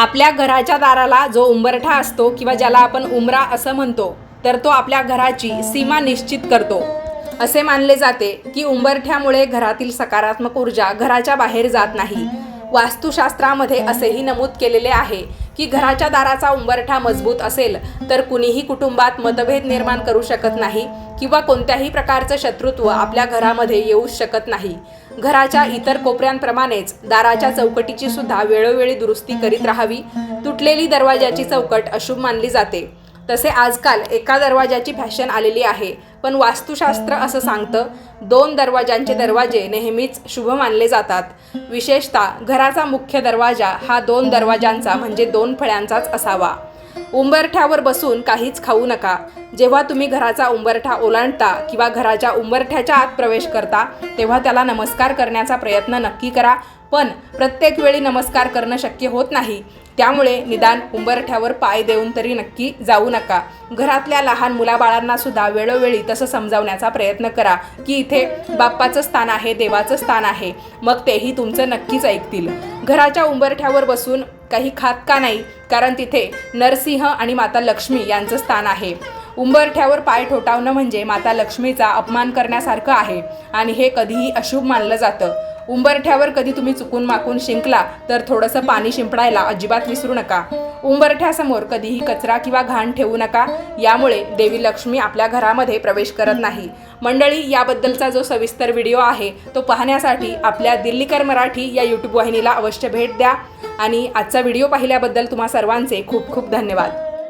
आपल्या घराच्या दाराला जो उंबरठा असतो किंवा ज्याला आपण उमरा असं म्हणतो तर तो आपल्या घराची सीमा निश्चित करतो. असे मानले जाते की उंबरठ्यामुळे घरातील सकारात्मक ऊर्जा घराच्या बाहेर जात नाही. वास्तुशास्त्रामध्ये असेही नमूद केलेले आहे की घराच्या दाराचा उंबरठा मजबूत असेल तर कुणीही कुटुंबात मतभेद निर्माण करू शकत नाही किंवा कोणत्याही प्रकारचं शत्रुत्व आपल्या घरामध्ये येऊ शकत नाही. घराच्या इतर कोपऱ्यांप्रमाणेच दाराच्या चौकटीची सुद्धा वेळोवेळी दुरुस्ती करीत राहावी. तुटलेली दरवाजाची चौकट अशुभ मानली जाते. तसे आजकाल एका दरवाजाची फॅशन आलेली आहे. पण वास्तुशास्त्र असं सांगतं दोन दरवाजांचे दरवाजे नेहमीच शुभ मानले जातात. विशेषतः घराचा मुख्य दरवाजा हा दोन दरवाजांचा म्हणजे दोन फळ्यांचाच असावा. उंबरठ्यावर बसून काहीच खाऊ नका. जेव्हा तुम्ही घराचा उंबरठा ओलांडता किंवा घराच्या उंबरठ्याच्या आत प्रवेश करता तेव्हा त्याला नमस्कार करण्याचा प्रयत्न नक्की करा. पण प्रत्येक वेळी नमस्कार करणं शक्य होत नाही. त्यामुळे निदान उंबरठ्यावर पाय देऊन तरी नक्की जाऊ नका. घरातल्या लहान मुलाबाळांना सुद्धा वेळोवेळी तसं समजावण्याचा प्रयत्न करा की इथे बाप्पाचं स्थान आहे देवाचं स्थान आहे. मग तेही तुमचं नक्कीच ऐकतील. घराच्या उंबरठ्यावर बसून काही खात का नाही? कारण तिथे नरसिंह आणि माता लक्ष्मी यांचं स्थान आहे. उंबरठ्यावर पाय ठोठावणं म्हणजे माता लक्ष्मीचा अपमान करण्यासारखं आहे आणि हे कधीही अशुभ मानलं जातं. उंबरठ्यावर कधी तुम्ही चुकून माकून शिंकला तर थोडंसं पाणी शिंपडायला अजिबात विसरू नका. उंबरठ्यासमोर कधीही कचरा किंवा घाण ठेवू नका. यामुळे देवी लक्ष्मी आपल्या घरामध्ये प्रवेश करत नाही. मंडळी याबद्दलचा जो सविस्तर व्हिडिओ आहे तो पाहण्यासाठी आपल्या दिल्लीकर मराठी या यूट्यूब वाहिनीला अवश्य भेट द्या. आणि आजचा व्हिडिओ पाहिल्याबद्दल तुम्हा सर्वांचे खूप खूप धन्यवाद.